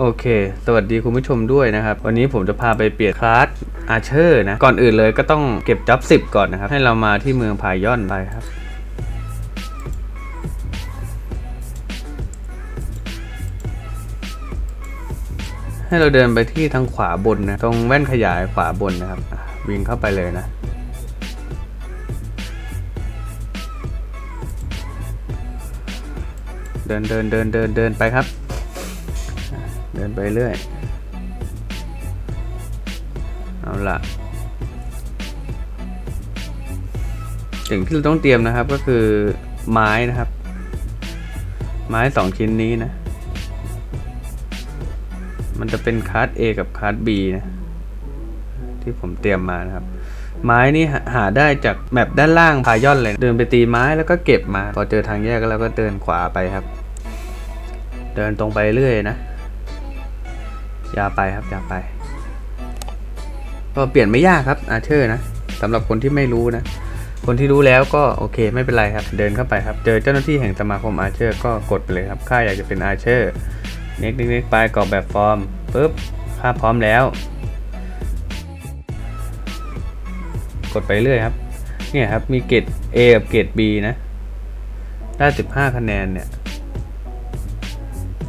โอเค สวัสดีคุณผู้ชมด้วยนะครับ วันนี้ผมจะพาไปเปลี่ยนคลาสอาเชอร์นะ ก่อนอื่นเลยก็ต้องเก็บจ็อบ10 ก่อนนะครับ ให้เรามาที่เมืองพายอนไปครับ ให้เราเดินไปที่ทางขวาบนนะ ตรงแว่นขยายขวาบนนะครับ วิ่งเข้าไปเลยนะเดินเดินเดินเดินเดินไปครับ เดินไปเรื่อย เอาละสิ่งที่เราต้องเตรียมนะครับก็คือไม้นะครับ ไม้สองชิ้นนี้นะ มันจะเป็นคาร์ด A กับคาร์ด B นะ ที่ผมเตรียมมานะครับ ไม้นี่หาได้จากแมปด้านล่างพายอนเลยเดินไปตีไม้แล้วก็เก็บมา พอเจอทางแยกแล้วก็เดินขวาไปครับ เดินตรงไปเรื่อยนะ ย่าไปครับอย่าไป ก็เปลี่ยนไม่ยากครับอาเชอร์นะสำหรับคนที่ไม่รู้นะ คนที่รู้แล้วก็โอเคไม่เป็นไรครับ เดินเข้าไปครับ เจอเจ้าหน้าที่แห่งสมาคมอาเชอร์ก็กดไปเลยครับข้าอยากจะเป็นอาเชอร์เน็กเน็กไปกรอกแบบฟอร์มปุ๊บข้าพร้อมแล้ว กดไปเรื่อยครับ เนี่ยครับมีเกรด A กับเกรด B นะ ได้ 15 คะแนนเนี่ย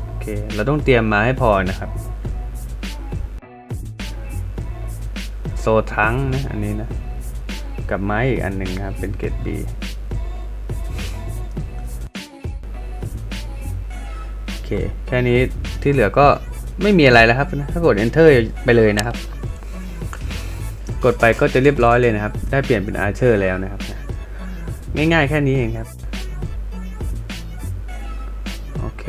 โอเค เราต้องเตรียมมาให้พอนะครับ โซทังนะอันนี้นะ กับไม้อีกอันหนึ่งนะครับ เป็นเกรด B โอเค แค่นี้ที่เหลือก็ไม่มีอะไรแล้วครับนะถ้ากด enter ไปเลยนะครับ กดไปก็จะเรียบร้อยเลยนะครับ ได้เปลี่ยนเป็นอาร์เชอร์แล้วนะครับ ง่ายๆแค่นี้เองครับ โอเค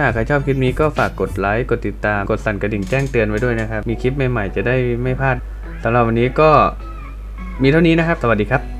ถ้าใครชอบคลิปนี้ก็ฝากกดไลค์ กดติดตาม กดสั่นกระดิ่งแจ้งเตือนไว้ด้วยนะครับ มีคลิปใหม่ๆจะได้ไม่พลาดสำหรับวันนี้ก็มีเท่านี้นะครับ สวัสดีครับ